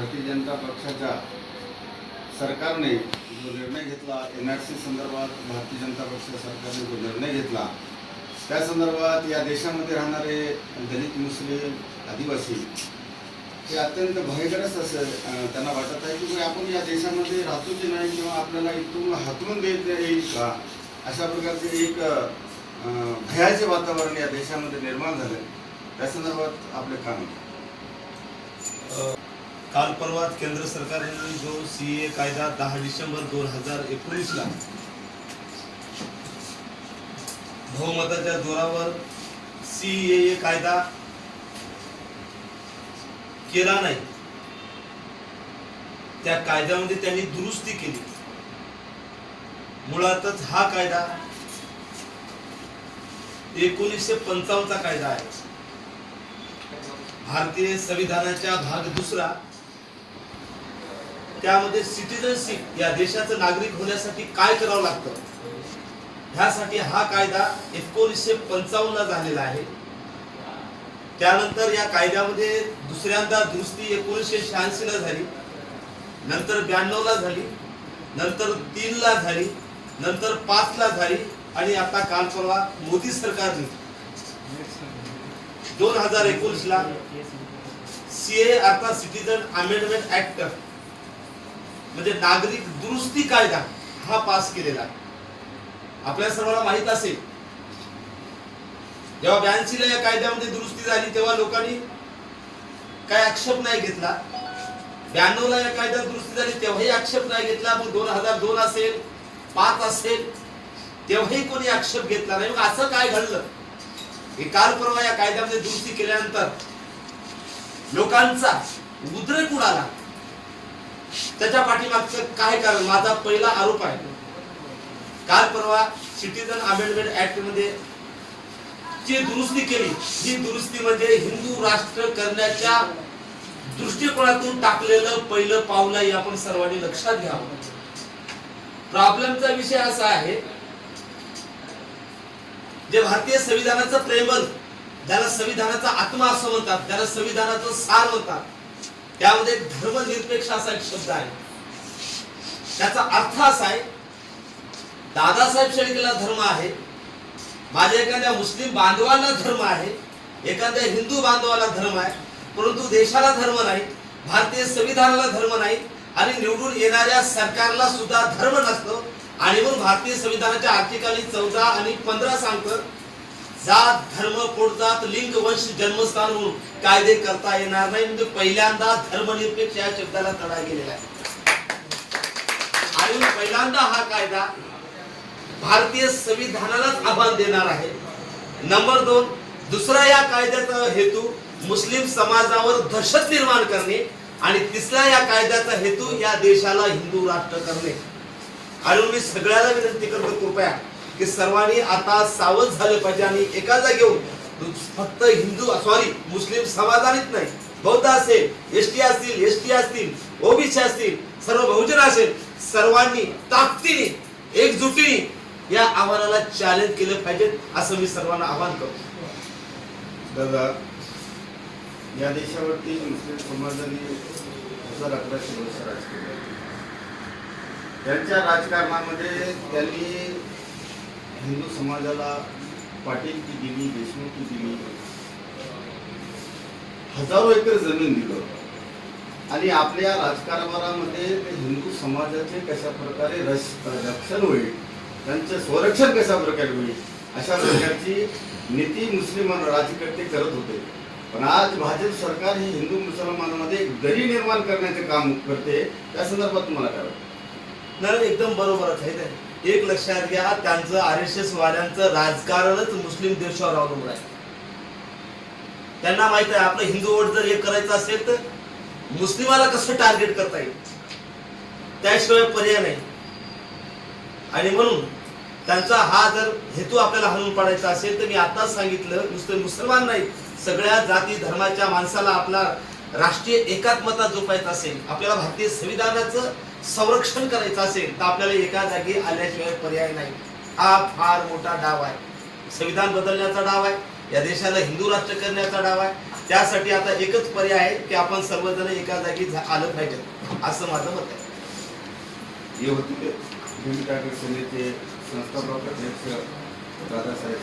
भारतीय जनता पक्षाच्या सरकारने जो निर्णय घेतला एन आर सी संदर्भात भारतीय जनता पक्ष सरकारने जो निर्णय घेतला त्या संदर्भात या देशामध्ये राहणारे दलित मुस्लिम आदिवासी हे अत्यंत भयग्रस्त असं त्यांना वाटत आहे की आपण या देशामध्ये राहतो की नाही किंवा आपल्याला इथून हातरून देत येईल का? अशा प्रकारचे एक भयाचे वातावरण या देशामध्ये निर्माण झालं त्या संदर्भात आपले काम काल परवाच केंद्र सरकारने जो सी ए कायदा दहा डिसेंबर दोन हजार एकोणीसला बहुमताच्या जोरावर सी ए कायदा केला नाही त्या कायद्यामध्ये त्यांनी दुरुस्ती केली. मुळातच हा कायदा एकोणीसशे पंचावन्नचा कायदा आहे. भारतीय संविधानाच्या भाग दुसरा त्यामध्ये सिटिझनशिप या देशाचं नागरिक होण्यासाठी काय करावं लागतं? ह्यासाठी हा कायदा एकोणीसशे पंचावन्न झालेला आहे. त्यानंतर या कायद्यामध्ये दुसऱ्यांदा दुरुस्ती एकोणीसशे शहाऐंशी ला झाली नंतर ब्याण्णव ला झाली नंतर तीन ला झाली नंतर पाच ला झाली आणि आता काल परवा मोदी सरकारने दोन हजार एकोणीस ला सीए अर्थात सिटीजन अमेंडमेंट ऍक्ट म्हणजे नागरिक दुरुस्ती कायदा हा पास केलेला आपल्या सर्वांना माहीत असेल जेव्हा ब्यांशीला या कायद्यामध्ये दुरुस्ती झाली तेव्हा लोकांनी काय आक्षेप नाही घेतला. ब्याण्णव ला या कायद्यात दुरुस्ती झाली तेव्हाही आक्षेप नाही घेतला. मग दोन हजार दोन असेल पाच असेल तेव्हाही कोणी आक्षेप घेतला नाही. मग असं काय घडलं? की काल परवा या कायद्यामध्ये दुरुस्ती केल्यानंतर लोकांचा उद्रेक उडाला. त्याच्या पाठीमागचं काय कारण? माझा पहिला आरोप आहे. काल परवा सिटीजन अमेंडमेंट ऍक्टमध्ये जी दुरुस्ती केली ही दुरुस्ती म्हणजे हिंदू राष्ट्र करण्याच्या दृष्टिकोनातून टाकलेलं पहिलं पाऊल आहे आपण सर्वांनी लक्षात घ्यावं. प्रॉब्लेमचा विषय असा आहे जे भारतीय संविधानाचं प्रेमल ज्याला संविधानाचा आत्मा असं म्हणतात ज्याला संविधानाचं सार म्हणतात त्यामध्ये धर्मनिरपेक्ष असा एक शब्द आहे. त्याचा अर्थ असा आहे दादासाहेब शेळकेला धर्म आहे माझ्या एखाद्या मुस्लिम बांधवाला धर्म आहे एखाद्या हिंदू बांधवाला धर्म आहे परंतु देशाला धर्म नाही भारतीय संविधानाला धर्म नाही आणि निवडून येणाऱ्या सरकारला सुद्धा धर्म नसतो आणि मग भारतीय संविधानाच्या आर्टिकल चौदा आणि पंधरा सांगतं जात धर्म पोटजात लिंग वंश जन्मस्थान म्हणून कायदे करता येणार नाही. म्हणजे पहिल्यांदा धर्मनिरपेक्ष या शब्दाला तडा गेलेला आहे. आणि पहिल्यांदा हा कायदा भारतीय संविधानालाच आव्हान देणार आहे. नंबर दोन दुसरा या कायद्याचा हेतू मुस्लिम समाजावर दहशत निर्माण करणे आणि तिसरा या कायद्याचा हेतू या देशाला हिंदू राष्ट्र करणे. आणि मी सगळ्याला विनंती करतो कृपया की सर्वांनी आता सावध झालं पाहिजे आणि एका जागेवर फक्त हिंदू सॉरी मुस्लिम समाजानेच नाही. बौद्ध असेल एसटी असतील एसटी असतील ओबीसी असतील सर्व बहुजन असेल सर्वांनी ताकदीने एकजुटीने या आव्हानाला चॅलेंज केलं पाहिजे असं मी सर्वांना आवाहन करतो. दादा या देशावरती मुस्लिम समाजाने हजार अकराशे वर्ष राज केलं त्यांच्या राजकारणामध्ये त्यांनी हिंदू समाजाला पाटीलची दिली देशमुखची दिली हजारो एकर जमीन दिलं आणि आपल्या राजकारभारामध्ये ते हिंदू समाजाचे कशा प्रकारे रस रक्षण होईल त्यांचे संरक्षण कशा प्रकारे होईल अशा प्रकारची नीती मुस्लिम राजकर्ते करत होते पण आज भाजप सरकार हे हिंदू मुसलमानामध्ये एक दरी निर्माण करण्याचे काम करते त्या संदर्भात तुम्हाला काय वाटतं? एकदम बरोबरच आहे ते. एक लक्षात घ्या त्यांचं आर एस एस वाल्यांचं राजकारणच मुस्लिम देशावर अवलंबून आहे. त्यांना माहीत आहे आपलं हिंदू वोट जर हे करायचं असेल तर मुस्लिमाला कसं टार्गेट करता येईल? त्याशिवाय पर्याय नाही. आणि म्हणून त्यांचा हा जर हेतू आपल्याला हलवून पाडायचा असेल तर मी आताच सांगितलं नुसतं मुसलमान नाही सगळ्या जाती धर्माच्या माणसाला आपला राष्ट्रीय एकात्मता जोपायचा असेल आपल्याला भारतीय संविधानाचं संरक्षण करायचं असेल तर आपल्याला एका जागी आल्याशिवाय पर्याय नाही. हा फार मोठा डाव आहे. संविधान बदलण्याचा डाव आहे या देशाला हिंदू राष्ट्र करण्याचा डाव आहे. त्यासाठी आता एकच पर्याय आहे की आपण सर्वजण एका जागी झा- आलं पाहिजे असं माझं मत आहे. हे ते संस्थापक अध्यक्ष दादासाहेब